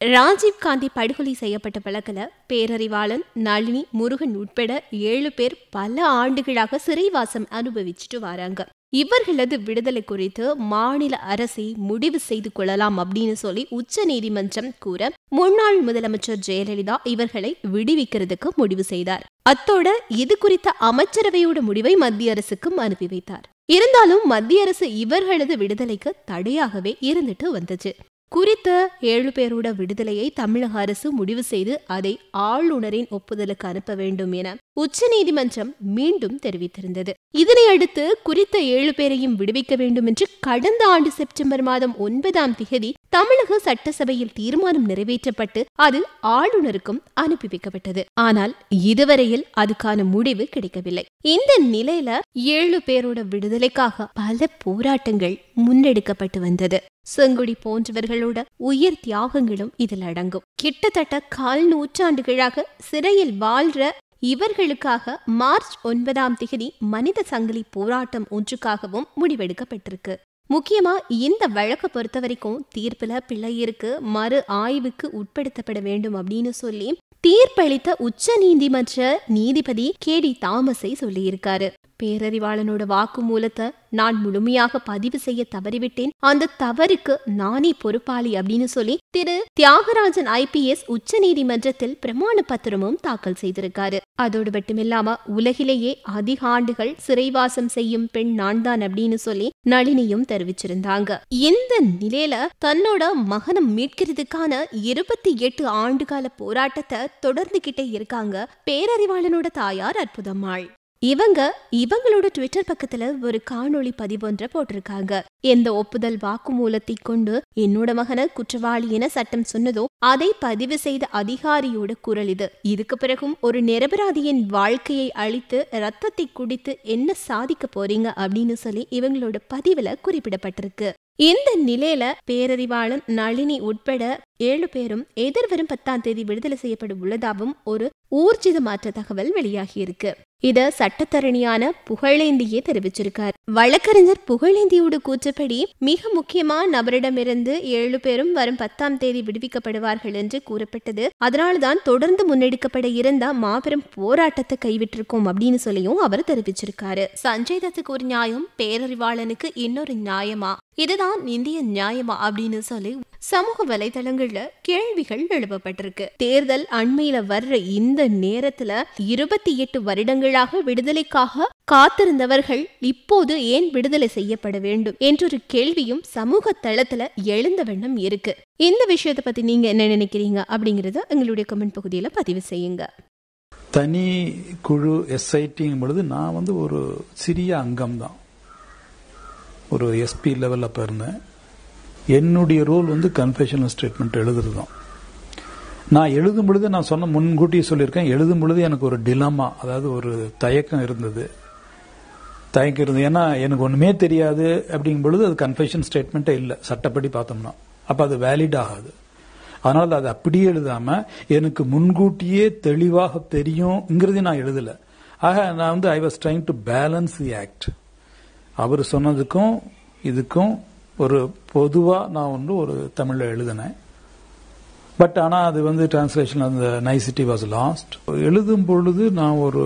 ராஜீவ் காந்தி படுகொலை செய்யப்பட்ட வழக்கில் பேரறிவாளன் நளினி முருகன் உட்பட ஏழு பேர் பல ஆண்டுகளாக சிறைவாசம் அனுபவிச்சுட்டு வராங்க. இவர்களது விடுதலை குறித்து மாநில அரசை முடிவு செய்து கொள்ளலாம் அப்படின்னு சொல்லி உச்ச நீதிமன்றம் கூற முன்னாள் முதலமைச்சர் ஜெயலலிதா இவர்களை விடுவிக்கிறதுக்கு முடிவு செய்தார். அத்தோட இது குறித்த அமைச்சரவையோட முடிவை மத்திய அரசுக்கும் அனுப்பி வைத்தார். இருந்தாலும் மத்திய அரசு இவர்களது விடுதலைக்கு தடையாகவே இருந்துட்டு வந்துச்சு. குறித்த ஏழு பேரோட விடுதலையை தமிழக அரசு முடிவு செய்து அதை ஆளுநரின் ஒப்புதலுக்கு அனுப்ப வேண்டும் என உச்ச நீதிமன்றம் மீண்டும் தெரிவித்திருந்தது. இதனை அடுத்து குறித்த ஏழு பேரையும் விடுவிக்க வேண்டும் என்று கடந்த ஆண்டு செப்டம்பர் மாதம் ஒன்பதாம் திகதி தமிழக சட்டசபையில் தீர்மானம் நிறைவேற்றப்பட்டு அது ஆளுநருக்கும் அனுப்பி வைக்கப்பட்டது. ஆனால் இதுவரையில் அதுக்கான முடிவு கிடைக்கவில்லை. இந்த நிலையில ஏழு பேரோட விடுதலைக்காக பல போராட்டங்கள் முன்னெடுக்கப்பட்டு வந்தது. செங்குடி போன்றவர்களோட உயிர் தியாகங்களும் இதில் அடங்கும். கிட்டத்தட்ட கால் நூற்றாண்டுகளாக சிறையில் வாழ்ற இவர்களுக்காக மார்ச் ஒன்பதாம் திகதி மனித சங்கிலி போராட்டம் ஒன்றுக்காகவும் முடிவெடுக்கப்பட்டிருக்கு. முக்கியமா இந்த வழக்கை பொறுத்த வரைக்கும் தீர்ப்புல பிள்ளையருக்கு மறு ஆய்வுக்கு உட்படுத்தப்பட வேண்டும் அப்படின்னு சொல்லி தீர்ப்பளித்த உச்ச நீதிமன்ற நீதிபதி கே டி தாமஸை சொல்லியிருக்காரு. பேரறிவாளனோட வாக்குமூலத்தை நான் முழுமையாக பதிவு செய்ய தவறிவிட்டேன். அந்த தவறுக்கு நானே பொறுப்பாளி அப்படின்னு சொல்லி திரு தியாகராஜன் ஐபிஎஸ் உச்ச நீதிமன்றத்தில் பிரமாண பத்திரமும் தாக்கல் செய்திருக்காரு. அதோடு மட்டுமில்லாம உலகிலேயே அதிக ஆண்டுகள் சிறைவாசம் செய்யும் பெண் நான் தான் அப்படின்னு சொல்லி நளினியும் தெரிவிச்சிருந்தாங்க. இந்த நிலையில தன்னோட மகனம் மீட்கிறதுக்கான இருபத்தி எட்டு ஆண்டுகால போராட்டத்தை தொடர்ந்துகிட்டே இருக்காங்க பேரறிவாளனோட தாயார் அற்புதம்மாள். இவங்க இவங்களோட ட்விட்டர் பக்கத்துல ஒரு காணொளி பதிவொன்ற போட்டிருக்காங்க. எந்த ஒப்புதல் வாக்குமூலத்தை கொண்டு என்னோட மகனை குற்றவாளி என சட்டம் சொன்னதோ அதை பதிவு செய்த அதிகாரியோட குரல் இது. இதுக்கு பிறகும் ஒரு நிரபராதியின் வாழ்க்கையை அழித்து ரத்தத்தை குடித்து என்ன சாதிக்க போறீங்க அப்படின்னு சொல்லி இவங்களோட பதிவுல குறிப்பிடப்பட்டிருக்கு. இந்த நிலையில பேரறிவாளன் நளினி உட்பட ஏழு பேரும் எதிர்வரும் பத்தாம் தேதி விடுதலை செய்யப்பட உள்ளதாகவும் ஒரு ஊர்ஜித மாற்ற தகவல் வெளியாகி இருக்கு இத சட்டத்தரணியான புகழேந்தியே தெரிவிச்சிருக்கார். வழக்கறிஞர் புகழேந்தியோட கூற்றுப்படி மிக முக்கியமா நபரிடமிருந்து ஏழு பேரும் வரும் பத்தாம் தேதி விடுவிக்கப்படுவார்கள் என்று கூறப்பட்டது. அதனால்தான் தொடர்ந்து முன்னெடுக்கப்பட இருந்த மாபெரும் போராட்டத்தை கைவிட்டிருக்கோம் அப்படின்னு சொல்லியும் அவர் தெரிவிச்சிருக்காரு. சஞ்சய் தத்துக்கு ஒரு நியாயம் பேரறிவாளனுக்கு இன்னொரு நியாயமா? இதுதான் இந்திய நியாயமா அப்படின்னு சொல்லி சமூக வலைதளங்கள்ல கேள்விகள் எழுப்பப்பட்டிருக்கு. தேர்தல் அண்மையில வர்ற இந்த நேரத்துல இருபத்தி எட்டு வருடங்களாக விடுதலைக்காக காத்திருந்தவர்கள் இப்போது ஏன் விடுதலை செய்யப்பட வேண்டும் என்றொரு கேள்வியும் சமூக தளத்துல எழுந்த வண்ணம் இருக்கு. இந்த விஷயத்தை பத்தி நீங்க என்ன நினைக்கிறீங்க அப்படிங்கறத எங்களுடைய கமெண்ட் பகுதியில பதிவு செய்யுங்க. தனி குழு எஸ்ஐடிங்கும் பொழுது நான் வந்து ஒரு சிறிய அங்கம் தான் ஒரு எஸ்பி லெவலில் அப்போ இருந்தேன். என்னுடைய ரோல் வந்து கன்ஃபெஷனல் ஸ்டேட்மெண்ட் எழுதுறது தான் நான் எழுதும் பொழுது நான் சொன்ன முன்கூட்டியே சொல்லியிருக்கேன். எழுதும் பொழுது எனக்கு ஒரு டிலமா அதாவது ஒரு தயக்கம் இருந்தது. தயக்கம் இருந்தது. ஏன்னா எனக்கு ஒன்றுமே தெரியாது அப்படிங்கும் பொழுது அது கன்ஃபெஷன் ஸ்டேட்மெண்ட்டே இல்லை. சட்டப்படி பார்த்தோம்னா. அப்போ அது வேலிட் ஆகாது. அதனால் அது அப்படியே எழுதாமல் எனக்கு முன்கூட்டியே தெளிவாக தெரியுங்கிறதையும் நான் எழுதலை. ஆக நான் வந்து I was trying to balance the act அவர் சொன்னதுக்கும் இதுக்கும் ஒரு பொதுவாக நான் வந்து ஒரு தமிழில் எழுதினேன். பட் ஆனால் அது வந்து டிரான்ஸ்லேஷன் அந்த நைசிட்டி வாஸ் லாஸ்ட் எழுதும் பொழுது நான் ஒரு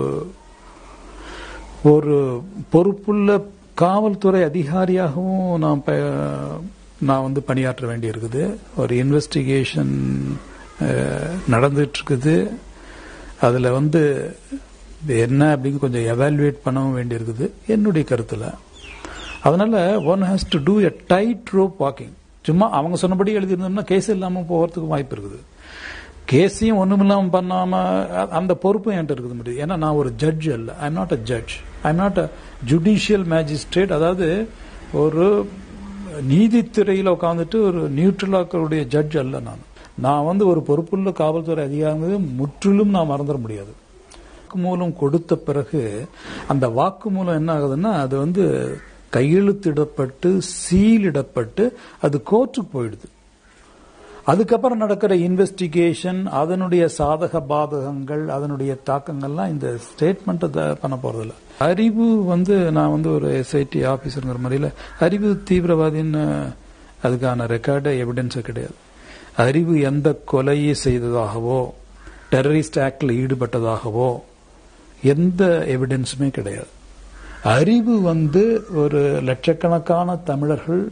ஒரு பொறுப்புள்ள காவல்துறை அதிகாரியாகவும் நான் நான் வந்து பணியாற்ற வேண்டி இருக்குது ஒரு இன்வெஸ்டிகேஷன் நடந்துட்டு இருக்குது அதில் வந்து என்ன அப்படின்னு கொஞ்சம் எவாலுவேட் பண்ணவும் வேண்டி இருக்குது என்னுடைய கருத்தில். அதனால one has to do a tightrope walking சும்மா அவங்க சொன்னபடி எழுதியிருந்தோம்னா கேஸ் இல்லாமல் போகிறதுக்கு வாய்ப்பு இருக்குது. கேஸையும் ஒன்றும் இல்லாமல் பண்ணாமல் அந்த பொறுப்பும் என்கிட்ட இருக்குது முடியுது ஏன்னா நான் ஒரு ஜட்ஜ் அல்ல. I am not a judge I am not a judicial magistrate அதாவது ஒரு நீதித்துறையில் உட்காந்துட்டு ஒரு நியூட்ரலாக்களுடைய ஜட்ஜ் அல்ல நான். நான் வந்து ஒரு பொறுப்புள்ள காவல்துறை அதிகாரி முற்றிலும் நான் மறந்துட முடியாது. வாக்குமூலம் கொடுத்த பிறகு அந்த வாக்குமூலம் என்ன ஆகுதுன்னா அது வந்து கையெழுத்திடப்பட்டு சீலிடப்பட்டு அது கோர்ட்டுக்கு போயிடுது. அதுக்கப்புறம் நடக்கிற இன்வெஸ்டிகேஷன் அதனுடைய சாதக பாதகங்கள் அதனுடைய தாக்கங்கள்லாம் இந்த ஸ்டேட்மெண்ட் பண்ண போறதில்ல. அறிவு வந்து நான் வந்து ஒரு எஸ்ஐடி ஆபீசருங்கிற முறையில் அறிவு தீவிரவாதின்னு அதுக்கான ரெக்கார்டு எவிடன்ஸு கிடையாது. அறிவு எந்த கொலையை செய்ததாகவோ டெரரிஸ்ட் ஆக்டில் ஈடுபட்டதாகவோ எந்த எவிடன்ஸுமே கிடையாது. அறிவு வந்து ஒரு லட்சக்கணக்கான தமிழர்கள்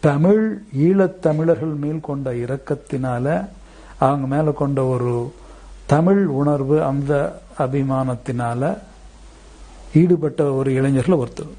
தமிழ் ஈழத் தமிழர்கள் மேல் கொண்ட இரக்கத்தினால அவங்க மேல கொண்ட ஒரு தமிழ் உணர்வு அந்த அபிமானத்தினால ஈடுபட்ட ஒரு இளைஞர்கள் ஒருத்தர்.